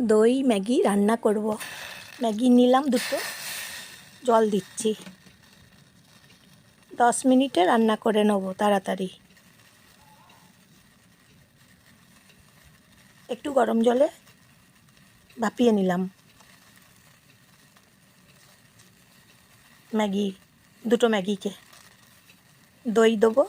দই, ম্যাগি রান্না করব। ম্যাগি নিলাম দুটো, জল দিচ্ছি। দশ মিনিটে রান্না করে নেব তাড়াতাড়ি। একটু গরম জলে ভাপিয়ে নিলাম। ম্যাগি, দুটো ম্যাগিকে। দই দেবো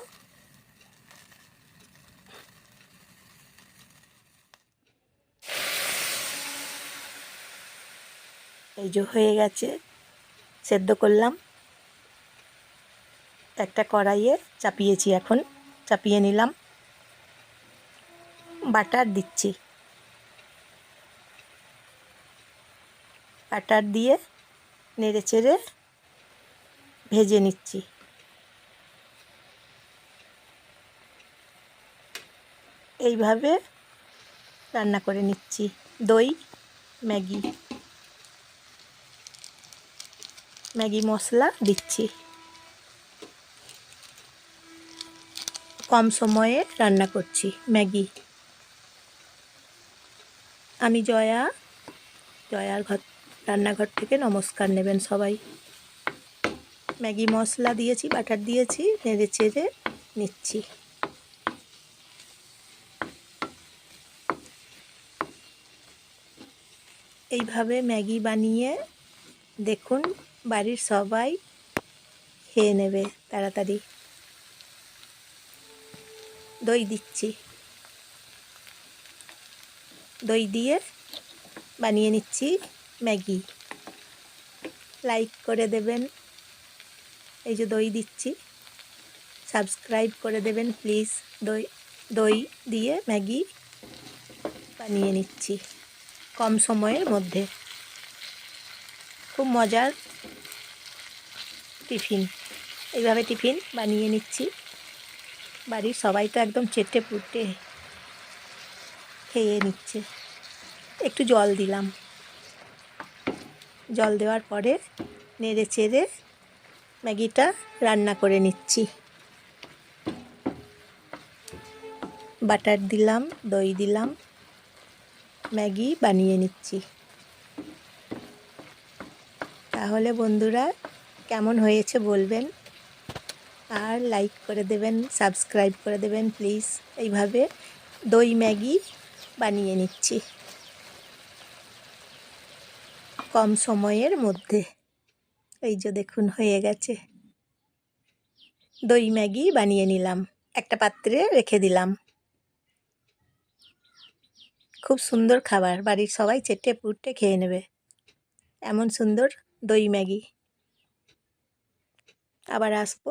এই যে হয়ে গেছে, সেদ্ধ করলাম। একটা কড়াইয়ে চাপিয়েছি এখন, চাপিয়ে নিলাম। বাটার দিচ্ছি। বাটার দিয়ে নেড়ে চেড়ে ভেজে নিচ্ছি। এইভাবে রান্না করে নিচ্ছি। দই, ম্যাগি। ম্যাগি মশলা দিচ্ছি। কম সময়ে রান্না করছি ম্যাগি। আমি জয়া, জয়ার ঘর, রান্নাঘর থেকে নমস্কার নেবেন সবাই। ম্যাগি মশলা দিয়েছি, বাটার দিয়েছি, নেড়ে চেড়ে নিচ্ছি। এইভাবে ম্যাগি বানিয়ে দেখুন, বাড়ির সবাই খেয়ে নেবে তাড়াতাড়ি। দই দিচ্ছি। দই দিয়ে বানিয়ে নিচ্ছি ম্যাগি। লাইক করে দেবেন। এই যে দই দিচ্ছি। সাবস্ক্রাইব করে দেবেন প্লিজ। দই দই দিয়ে ম্যাগি বানিয়ে নিচ্ছি। কম সময়ের মধ্যে। খুব মজার টিফিন। এইভাবে টিফিন বানিয়ে নিচ্ছি। বাড়ির সবাই তো একদম চেটে পুটে খেয়ে নিচ্ছে। একটু জল দিলাম। জল দেওয়ার পরে নেড়ে চেড়ে ম্যাগিটা রান্না করে নিচ্ছি। বাটার দিলাম, দই দিলাম, ম্যাগি বানিয়ে নিচ্ছি। তাহলে বন্ধুরা, কেমন হয়েছে বলবেন। আর লাইক করে দেবেন সাবস্ক্রাইব করে দেবেন প্লিজ এইভাবে দই ম্যাগি বানিয়ে নিচ্ছি। কম সময়ের মধ্যে। এই যে দেখুন, হয়ে গেছে। দই ম্যাগি বানিয়ে নিলাম। একটা পাত্রে রেখে দিলাম। খুব সুন্দর খাবার, বাড়ির সবাই চেটে পুটে খেয়ে নেবে। এমন সুন্দর দই ম্যাগি। আবার আসব।